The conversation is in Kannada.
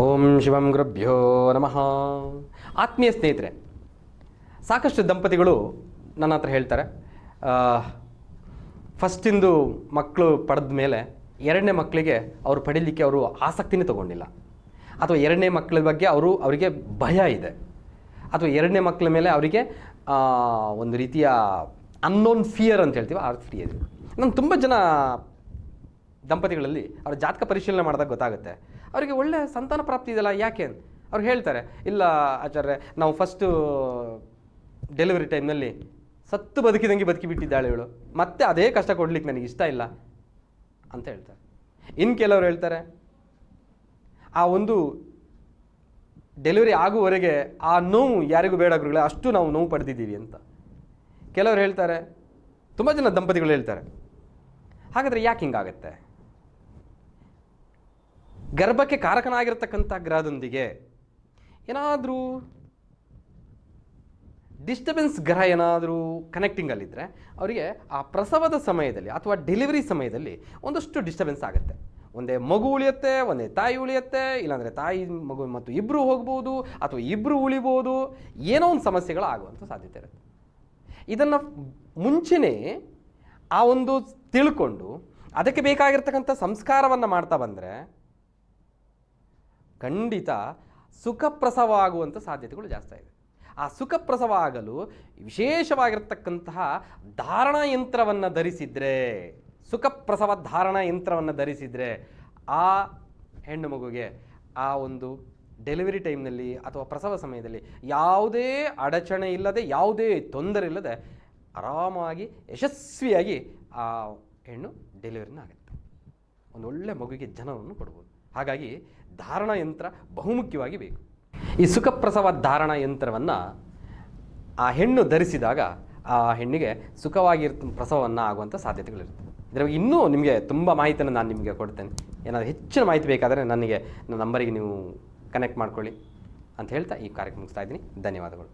ಓಂ ಶಿವಂ ಗೃಭ್ಯೋ ನಮಃ. ಆತ್ಮೀಯ ಸ್ನೇಹಿತರೆ, ಸಾಕಷ್ಟು ದಂಪತಿಗಳು ನನ್ನ ಹತ್ರ ಹೇಳ್ತಾರೆ ಫಸ್ಟಿಂದು ಮಕ್ಕಳು ಪಡೆದ ಮೇಲೆ ಎರಡನೇ ಮಕ್ಕಳಿಗೆ ಅವರು ಪಡೀಲಿಕ್ಕೆ ಅವರು ಆಸಕ್ತಿನೇ ತಗೊಂಡಿಲ್ಲ. ಅಥವಾ ಎರಡನೇ ಮಕ್ಕಳ ಬಗ್ಗೆ ಅವರು ಅವರಿಗೆ ಭಯ ಇದೆ. ಅಥವಾ ಎರಡನೇ ಮಕ್ಕಳ ಮೇಲೆ ಅವರಿಗೆ ಒಂದು ರೀತಿಯ ಅನ್ನೋನ್ ಫಿಯರ್ ಅಂತ ಹೇಳ್ತೀವಿ, ಆ ಫಿಯರ್ ನಂಗೆ ತುಂಬ ಜನ ದಂಪತಿಗಳಲ್ಲಿ ಅವರ ಜಾತಕ ಪರಿಶೀಲನೆ ಮಾಡಿದಾಗ ಗೊತ್ತಾಗುತ್ತೆ. ಅವರಿಗೆ ಒಳ್ಳೆ ಸಂತಾನ ಪ್ರಾಪ್ತಿ ಇದೆಯಲ್ಲ, ಯಾಕೆ ಅವ್ರು ಹೇಳ್ತಾರೆ, ಇಲ್ಲ ಆಚಾರ್ಯ, ನಾವು ಫಸ್ಟು ಡೆಲಿವರಿ ಟೈಮ್ನಲ್ಲಿ ಸತ್ತು ಬದುಕಿದಂಗೆ ಬದುಕಿ ಬಿಟ್ಟಿದ್ದಾಳೆ ಇವಳು. ಮತ್ತೆ ಅದೇ ಕಷ್ಟ ಕೊಡ್ಲಿಕ್ಕೆ ನನಗೆ ಇಷ್ಟ ಇಲ್ಲ, ಅಂತ ಹೇಳ್ತಾರೆ. ಇನ್ನು ಕೆಲವರು ಹೇಳ್ತಾರೆ, ಆ ಒಂದು ಡೆಲಿವರಿ ಆಗುವವರೆಗೆ ಆ ನೋವು ಯಾರಿಗೂ ಬೇಡ ಗುರುಗಳೇ, ಅಷ್ಟು ನಾವು ನೋವು ಪಡೆದಿದ್ದೀವಿ ಅಂತ. ಕೆಲವರು ಹೇಳ್ತಾರೆ, ತುಂಬ ಜನ ದಂಪತಿಗಳು ಹೇಳ್ತಾರೆ, ಹಾಗಾದರೆ ಯಾಕೆ ಹಿಂಗಾಗತ್ತೆ? ಗರ್ಭಕ್ಕೆ ಕಾರಕನಾಗಿರ್ತಕ್ಕಂಥ ಗ್ರಹದೊಂದಿಗೆ ಏನಾದರೂ ಡಿಸ್ಟರ್ಬೆನ್ಸ್ ಗ್ರಹ ಏನಾದರೂ ಕನೆಕ್ಟಿಂಗಲ್ಲಿದ್ದರೆ ಅವರಿಗೆ ಆ ಪ್ರಸವದ ಸಮಯದಲ್ಲಿ ಅಥವಾ ಡೆಲಿವರಿ ಸಮಯದಲ್ಲಿ ಒಂದಷ್ಟು ಡಿಸ್ಟರ್ಬೆನ್ಸ್ ಆಗುತ್ತೆ. ಒಂದೇ ಮಗು ಉಳಿಯುತ್ತೆ, ಒಂದೇ ತಾಯಿ ಉಳಿಯುತ್ತೆ, ಇಲ್ಲಾಂದರೆ ತಾಯಿ, ಮಗು ಮತ್ತು ಇಬ್ಬರು ಹೋಗ್ಬೋದು ಅಥವಾ ಇಬ್ಬರು ಉಳಿಬೋದು, ಏನೋ ಒಂದು ಸಮಸ್ಯೆಗಳು ಆಗುವಂಥ ಸಾಧ್ಯತೆ ಇರುತ್ತೆ. ಇದನ್ನು ಮುಂಚೆನೇ ಆ ಒಂದು ತಿಳ್ಕೊಂಡು ಅದಕ್ಕೆ ಬೇಕಾಗಿರ್ತಕ್ಕಂಥ ಸಂಸ್ಕಾರವನ್ನು ಮಾಡ್ತಾ ಬಂದರೆ ಖಂಡಿತ ಸುಖಪ್ರಸವ ಆಗುವಂಥ ಸಾಧ್ಯತೆಗಳು ಜಾಸ್ತಿ ಇದೆ ಆ ಸುಖಪ್ರಸವ ಆಗಲು ವಿಶೇಷವಾಗಿರ್ತಕ್ಕಂತಹ ಧಾರಣಾ ಯಂತ್ರವನ್ನು ಧರಿಸಿದರೆ, ಸುಖಪ್ರಸವ ಧಾರಣಾ ಯಂತ್ರವನ್ನು ಧರಿಸಿದರೆ ಆ ಹೆಣ್ಣು ಮಗುಗೆ ಆ ಒಂದು ಡೆಲಿವರಿ ಟೈಮ್ನಲ್ಲಿ ಅಥವಾ ಪ್ರಸವ ಸಮಯದಲ್ಲಿ ಯಾವುದೇ ಅಡಚಣೆ ಇಲ್ಲದೆ, ಯಾವುದೇ ತೊಂದರೆ ಇಲ್ಲದೆ ಆರಾಮಾಗಿ, ಯಶಸ್ವಿಯಾಗಿ ಆ ಹೆಣ್ಣು ಡೆಲಿವರಿನ ಆಗುತ್ತೆ. ಒಂದು ಒಳ್ಳೆ ಮಗುವಿಗೆ ಜನನವನ್ನು ಕೊಡ್ಬೋದು. ಹಾಗಾಗಿ ಧಾರಣ ಯಂತ್ರ ಬಹುಮುಖ್ಯವಾಗಿ ಬೇಕು. ಈ ಸುಖಪ್ರಸವ ಧಾರಣ ಯಂತ್ರವನ್ನು ಆ ಹೆಣ್ಣು ಧರಿಸಿದಾಗ ಆ ಹೆಣ್ಣಿಗೆ ಸುಖವಾಗಿರ್ತ ಪ್ರಸವವನ್ನು ಆಗುವಂಥ ಸಾಧ್ಯತೆಗಳಿರುತ್ತೆ. ಇದರ ಇನ್ನೂ ನಿಮಗೆ ತುಂಬ ಮಾಹಿತಿಯನ್ನು ನಾನು ನಿಮಗೆ ಕೊಡ್ತೇನೆ. ಏನಾದರೂ ಹೆಚ್ಚಿನ ಮಾಹಿತಿ ಬೇಕಾದರೆ ನನಗೆ ನನ್ನ ನಂಬರಿಗೆ ನೀವು ಕನೆಕ್ಟ್ ಮಾಡ್ಕೊಳ್ಳಿ ಅಂತ ಹೇಳ್ತಾ ಈ ಕಾರ್ಯಕ್ರಮ ಮುಗಿಸ್ತಾ ಇದ್ದೀನಿ. ಧನ್ಯವಾದಗಳು.